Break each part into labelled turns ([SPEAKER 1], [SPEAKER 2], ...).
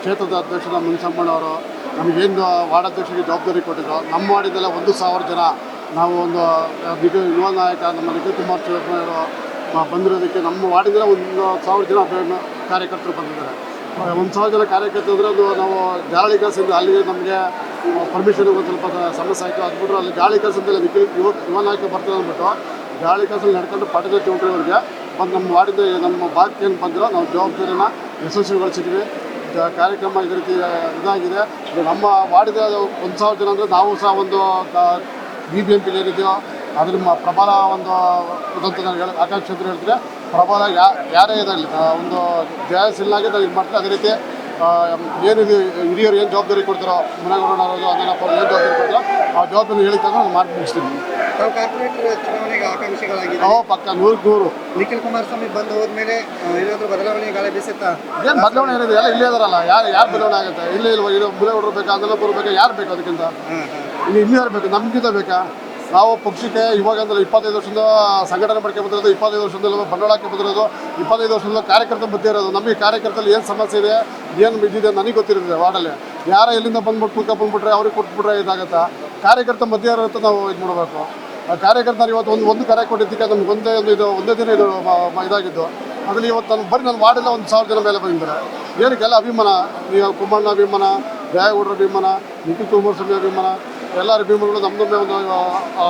[SPEAKER 1] ಕ್ಷೇತ್ರದ ಅಧ್ಯಕ್ಷರ ಮುನಿಸಮ್ಮಣ್ಣವರು ನಮಗೇನು ವಾರ್ಡಾಧ್ಯಕ್ಷರಿಗೆ ಜವಾಬ್ದಾರಿ ಕೊಟ್ಟಿದ್ರು. ನಮ್ಮ ವಾರ್ಡಿಂದೆಲ್ಲ ಒಂದು ಸಾವಿರ ಜನ ನಾವು ಒಂದು ನಿಗ, ಯುವ ನಾಯಕ, ನಮ್ಮ ನಿಖಿಲ್ ಕುಮಾರ್ ಶಿವಪ್ಪನವರು ಬಂದಿರೋದಕ್ಕೆ ನಮ್ಮ ವಾರ್ಡಿಂದಲೇ ಒಂದು ಸಾವಿರ ಜನ ಕಾರ್ಯಕರ್ತರು ಬಂದಿದ್ದಾರೆ. ಒಂದು ಸಾವಿರ ಜನ ಕಾರ್ಯಕರ್ತರು ಅಂದರೆ ಅದು ನಾವು ಗಾಳಿ ಕೆಲಸದಿಂದ ಅಲ್ಲಿಗೆ ನಮಗೆ ಪರ್ಮಿಷನ್ ಒಂದು ಸ್ವಲ್ಪ ಸಮಸ್ಯೆ ಆಯಿತು. ಅದು ಬಿಟ್ಟರೆ ಅಲ್ಲಿ ಗಾಳಿ ಕೆಲಸದಲ್ಲಿ ನಿಖಿಲ್, ಯುವ ಯುವ ನಾಯಕ ಬರ್ತಾರೆ ಅಂದ್ಬಿಟ್ಟು ಗಾಳಿ ಕೆಲಸದಲ್ಲಿ ನಡ್ಕೊಂಡು ಪಟ್ಟದ ಚೌಟ್ರಿವರೆಗೆ ಬಂದು ನಮ್ಮ ವಾರ್ಡಿಂದ ನಮ್ಮ ಏನು ಬಂದಿರೋ ನಾವು ಜವಾಬ್ದಾರಿನ ಯಶಸ್ವಿಗೊಳಿಸಿದ್ವಿ ಕಾರ್ಯಕ್ರಮ ಇದೇ ರೀತಿ ಇದಾಗಿದೆ. ಇದು ನಮ್ಮ ವಾರ್ಡಿದ ಒಂದು ಸಾವಿರ ಜನ ಅಂದರೆ ನಾವು ಸಹ ಒಂದು ಬಿ ಬಿ ಎಂ ಪಿಲಿ ಏನಿದೆಯೋ ಅದ್ರ ಪ್ರಬಲ ಒಂದು ಅಂತ ನಾನು ಹೇಳ ಆಕಾಂಕ್ಷೆ ಅಂತ ಹೇಳ್ತಾರೆ. ಪ್ರಬಲ ಯಾ ಯಾರೇ ಇದಾಗಲಿ ಒಂದು ಜಯಸಿಲ್ಲಾಗಿ ನಾವು ಇದು ಮಾಡ್ತಾರೆ. ಅದೇ ರೀತಿ ಏನಿದೆ ಹಿರಿಯರು ಏನು ಜವಾಬ್ದಾರಿ ಕೊಡ್ತಾರೋ ಮನೆಗೌಡರು ಅನ್ನೋದು ಅದನ್ನು ಏನು ಜವಾಬ್ದಾರಿ ಕೊಡ್ತಾರೋ, ಆ ಜವಾಬ್ದಾರಿ ಹೇಳಿ ನಾನು ಮಾಡಿ ಮುಗಿಸ್ತೀನಿ
[SPEAKER 2] ತಾವು ಕಾರ್ಪೊರೇಟ್ ಚುನಾವಣೆಗೆ ಆಕಾಂಕ್ಷಿಗಳಾಗಿದೆ
[SPEAKER 1] ನಾವು ಪಕ್ಕ ನೂರಕ್ಕೆ ನೂರು.
[SPEAKER 2] ನಿಖಿಲ್ ಕುಮಾರಸ್ವಾಮಿ ಬಂದು ಹೋದ್ಮೇಲೆ ಏನಾದರೂ ಬದಲಾವಣೆ ಗಾಳಿ ಬೀಸುತ್ತಾ?
[SPEAKER 1] ಏನು ಬದಲಾವಣೆ ಏನಿದೆ? ಎಲ್ಲ ಇಲ್ಲೇ ಇದಾರಲ್ಲ. ಯಾರು ಯಾರು ಬದಲಾವಣೆ ಆಗುತ್ತೆ? ಇಲ್ಲೇ ಇಲ್ವ ಇದು ಮುರೇಗೌಡರು ಬೇಕಾ ಅದೆಲ್ಲ ಬರಬೇಕಾ ಯಾರು ಬೇಕು ಅದಕ್ಕಿಂತ? ಇಲ್ಲಿ ಯಾರು ಬೇಕು? ನಮಗಿಂತ ಬೇಕಾ? ನಾವು ಪಕ್ಷಕ್ಕೆ ಇವಾಗ ಅಂದ್ರೆ ಇಪ್ಪತ್ತೈದು ವರ್ಷದಿಂದ ಸಂಘಟನೆ ಮಾಡ್ಕೊಂಡು ಬಂದಿರೋದು ಇಪ್ಪತ್ತೈದು ವರ್ಷದಿಂದ ಬಂಡವಾಳಕ್ಕೆ ಬಂದಿರೋದು ಇಪ್ಪತ್ತೈದು ವರ್ಷದಿಂದ ಕಾರ್ಯಕರ್ತ ಮಧ್ಯ ಇರೋದು. ನಮಗೆ ಕಾರ್ಯಕರ್ತರಲ್ಲಿ ಏನು ಸಮಸ್ಯೆ ಇದೆ ಏನು ಇದಿದೆ ನನಗೆ ಗೊತ್ತಿರುತ್ತೆ ವಾರ್ಡಲ್ಲಿ. ಯಾರ ಎಲ್ಲಿಂದ ಬಂದ್ಬಿಟ್ಟು ಕುತ್ಕೊಂಡು ಬಂದ್ಬಿಟ್ರೆ ಅವ್ರಿಗೆ ಕೊಟ್ಬಿಟ್ರೆ ಇದಾಗತ್ತಾ? ಕಾರ್ಯಕರ್ತ ಮಧ್ಯ ಇರುತ್ತೆ ನಾವು ಇದು ಮಾಡಬೇಕು. ಕಾರ್ಯಕರ್ತರು ಇವತ್ತು ಒಂದು ಒಂದು ಕರೆ ಕೊಟ್ಟಿದ್ದಕ್ಕೆ ನಮ್ಗೆ ಒಂದೇ ಒಂದು ಇದು ಒಂದೇ ದಿನ ಇದು ಇದಾಗಿದ್ದು. ಅದರಲ್ಲಿ ಇವತ್ತು ನಾನು ಬರೀ ನಾನು ವಾರ್ಡೆಲ್ಲ ಒಂದು ಸಾವಿರ ಜನ ಮೇಲೆ ಬಂದಿದ್ದಾರೆ. ಏನಕ್ಕೆಲ್ಲ ಅಭಿಮಾನ? ನೀವು ಕುಮ್ಮಣ್ಣ ಅಭಿಮಾನ ದೇವೇಗೌಡರ ಅಭಿಮಾನ ನಿಖಿಲ್ ಕುಮಾರಸ್ವಾಮಿ ಅಭಿಮಾನ ಎಲ್ಲರ ಅಭಿಮಾನಗಳು ನಮ್ಮದೊಮ್ಮೆ ಒಂದು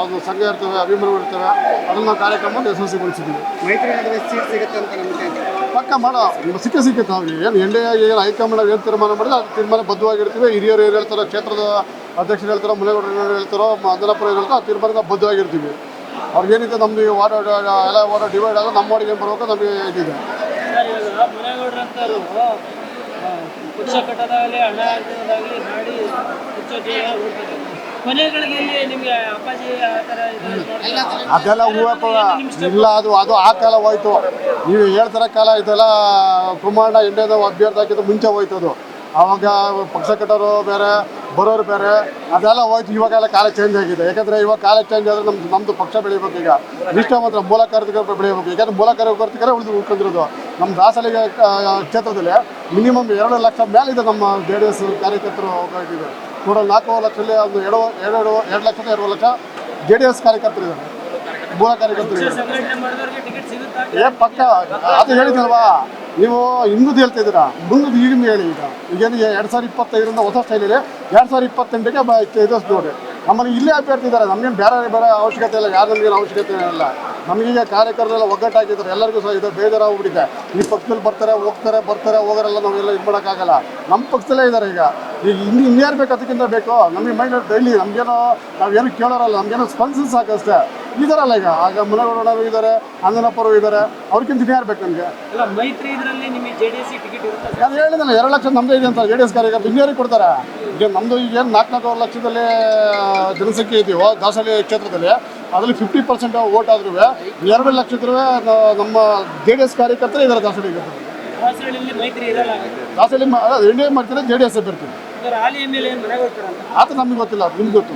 [SPEAKER 1] ಒಂದು ಸಂಘ ಇರ್ತವೆ ಅಭಿಮಾನಗಳು ಇರ್ತವೆ. ಅದನ್ನು ಕಾರ್ಯಕ್ರಮ ಯಶಸ್ವಿಗೊಳಿಸಿದ್ದೀವಿ.
[SPEAKER 2] ಮೈತ್ರಿ ನಡುವೆ ಸೀಟ್ ಸಿಗುತ್ತೆ ಅಂತ ನಮಗೆ ಇದೆ.
[SPEAKER 1] ಪಕ್ಕ ಮಾಡೋ ಸಿಕ್ಕೇ ಸಿಕ್ಕತ್ತೆ? ಅವ್ರಿಗೆ ಏನು ಎನ್ ಡಿ ಏನು ಹೈಕಮಾಂಡ್ ಏನು ತೀರ್ಮಾನ ಮಾಡಿದ್ರೆ ಅದು ತೀರ್ಮಾನ ಬದ್ಧವಾಗಿರ್ತೀವಿ ಹಿರಿಯರು ಏನು ಹೇಳ್ತಾರೆ ಕ್ಷೇತ್ರದ ಅಧ್ಯಕ್ಷರು ಹೇಳ್ತಾರೋ ಮುನೇಗೌಡರು ಏನು ಹೇಳ್ತಾರೋ ಏನು ಹೇಳ್ತಾರೋ ಆ ತೀರ್ಮಾನದ ಬದ್ಧವಾಗಿರ್ತೀವಿ ಅವ್ರಿಗೇನಿದೆ ನಮ್ದು ಈ ವಾರ್ಡ್ ಎಲ್ಲ ವಾರ ಡಿವೈಡ್ ಆದರೂ ನಮ್ಮ ವಾರ್ಡಿಗೆ ಏನು ಬರಬೇಕು ನಮಗೆ ಇದಿದೆ.
[SPEAKER 3] ಪಕ್ಷ ಕಟ್ಟೋದಾಗಲಿ ಹಣ ಹಾಕೋದಾಗಲಿ ಮಾಡಿ
[SPEAKER 1] ಅದೆಲ್ಲ ಹೂವಪ್ಪ ಇಲ್ಲ ಅದು ಅದು ಆ ಕಾಲ ಹೋಯ್ತು. ನೀವು ಹೇಳ್ತಾರ ಕಾಲ ಇದೆಲ್ಲ ಕುಮಾರಣ್ಣ ಇಂಡಿಯಾದ ಅಭ್ಯರ್ಥಿ ಹಾಕಿದ್ದು ಮುಂಚೆ ಹೋಯ್ತು ಅದು ಆವಾಗ ಪಕ್ಷ ಕಟ್ಟೋರು ಬೇರೆ ಬರೋರು ಬೇರೆ ಅದೆಲ್ಲ ಹೋಯ್ತು ಇವಾಗೆಲ್ಲ ಕಾಲ ಚೇಂಜ್ ಆಗಿದೆ. ಯಾಕಂದ್ರೆ ಇವಾಗ ಕಾಲ ಚೇಂಜ್ ಆದರೆ ನಮ್ದು ನಮ್ಮದು ಪಕ್ಷ ಬೆಳಿಬೇಕು ಈಗ. ನಿಷ್ಠೆ ಮಾತ್ರ ಮೂಲ ಕಾರ್ಯಕರ್ತರು ಬೆಳಿಬೇಕು. ಯಾಕಂದ್ರೆ ಮೂಲ ಕಾರ್ಯಕರ್ತರೇ ಉಳಿದು ಉಳ್ಕೊಂಡಿರೋದು. ನಮ್ಮ ದಾಸಲಿಗೆ ಕ್ಷೇತ್ರದಲ್ಲಿ ಮಿನಿಮಮ್ ಎರಡು ಲಕ್ಷ ಮೇಲಿದೆ ನಮ್ಮ ಜೆ ಡಿ ಎಸ್ ಕಾರ್ಯಕರ್ತರು ಹೋಗಿದ್ದಾರೆ ಟೋಟಲ್ ನಾಲ್ಕು ಲಕ್ಷದಲ್ಲಿ ಒಂದು ಎರಡು ಎರಡು ಎರಡು ಲಕ್ಷದ ಎರಡು ಲಕ್ಷ ಜೆ ಡಿ ಎಸ್ ಕಾರ್ಯಕರ್ತರು ಇದ್ದಾರೆ. ಮೂಲ ಕಾರ್ಯಕರ್ತರು ಏ ಪಕ್ಕ ಅದು ಹೇಳಿದ್ರಲ್ವಾ ನೀವು ಹಿಂದೂ ಹೇಳ್ತಾ ಇದ್ದೀರಾ? ಮುಂದೆ ಈಗಿಂದ ಹೇಳಿ ಈಗ. ಈಗೇನು ಎರಡು ಸಾವಿರ ಇಪ್ಪತ್ತೈದರಿಂದ ಹೊಸ ಸ್ಟೈಲ್ ಇದೆ. ಎರಡು ಸಾವಿರ ಇಪ್ಪತ್ತೆಂಟಕ್ಕೆ ಬ ಇದು ನೋಡಿ. ನಮ್ಮಲ್ಲಿ ಇಲ್ಲೇ ಅಭ್ಯರ್ಥಿ ಇದ್ದಾರೆ. ನಮಗೇನು ಬೇರೆ ಬೇರೆ ಅವಶ್ಯಕತೆ ಇಲ್ಲ. ಯಾರು ನಮಗೇನು ಅವಶ್ಯಕತೆ ಇಲ್ಲ. ನಮಗೀಗ ಕಾರ್ಯಕರ್ತರೆಲ್ಲ ಒಗ್ಗಟ್ಟಾಗಿದ್ದಾರೆ ಎಲ್ಲರಿಗೂ ಸಹ ಇದು ಬೇಜಾರಾಗ್ಬಿಟ್ಟಿದೆ ಈ ಪಕ್ಷದಲ್ಲಿ ಬರ್ತಾರೆ, ಹೋಗ್ತಾರೆ, ಬರ್ತಾರೆ, ಹೋಗೋರೆಲ್ಲ ನಾವೆಲ್ಲ ಇದು ಮಾಡೋಕ್ಕಾಗಲ್ಲ. ನಮ್ಮ ಪಕ್ಷದಲ್ಲೇ ಇದ್ದಾರೆ ಈಗ. ಈಗ ಇನ್ನು ಇನ್ಯಾರು ಬೇಕು ಅದಕ್ಕಿಂತ ಬೇಕು? ನಮಗೆ ಮೈಂಡ್ ಡೈಲಿ ನಮಗೇನೋ ನಾವೇನು ಕೇಳೋರಲ್ಲ. ನಮಗೇನೋ ಸಾಕು ಸಾಕಷ್ಟೇ. ಇದಾರಲ್ಲ ಈಗ. ಆಗ ಮುನಗೌಡರು ಇದ್ದಾರೆ ಅಂಜನಪ್ಪರು ಇದ್ದಾರೆ ಅವ್ರಿಗಿಂತ ಇನ್ಯಾರು ಬೇಕು ನಮಗೆ
[SPEAKER 3] ಇಲ್ಲ ಮೈತ್ರಿ ಇದರಲ್ಲಿ ನಿಮಗೆ ಜೆ ಡಿ ಎಸ್ ಟಿಕೆಟ್ ಇರುತ್ತೆ
[SPEAKER 1] ನಾನು ಹೇಳಿದಲ್ಲ ಎರಡು ಲಕ್ಷ ನಮ್ದೇ ಇದೆ ಅಂತ ಜೆ ಡಿ ಎಸ್ ಕಾರ್ಯಕರ್ತರು ಇನ್ಯಾರಿಗೆ ಕೊಡ್ತಾರೆ? ಈಗ ನಮ್ಮದು ಈಗ ಏನು ನಾಲ್ಕು ನಾಲ್ಕು ಲಕ್ಷದಲ್ಲಿ ಜನಸಂಖ್ಯೆ ಇದೆಯೋ ದಾಸಹಳ್ಳಿ ಕ್ಷೇತ್ರದಲ್ಲಿ ಅದರಲ್ಲಿ ಫಿಫ್ಟಿ ಪರ್ಸೆಂಟ್ ಓಟ್ ಆದ್ರೂ ಎರಡು ಲಕ್ಷ ಇದ್ರೂ ನಮ್ಮ ಜೆ ಡಿ ಎಸ್ ಕಾರ್ಯಕರ್ತರೇ ಇದ್ದಾರೆ Dasahalli Dasahalli N D A ಮಾಡ್ತಾರೆ ಜೆ ಡಿ ಎಸ್ ಬರ್ತೀವಿ ಆತ ನಮಗೆ ಗೊತ್ತಿಲ್ಲ ನಿಮ್ಗೆ ಗೊತ್ತು.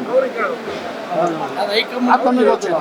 [SPEAKER 3] ಅದು ಹೈಕಮಾಂಡ್
[SPEAKER 1] ಆತ ನಮಗೆ ಗೊತ್ತಿಲ್ಲ.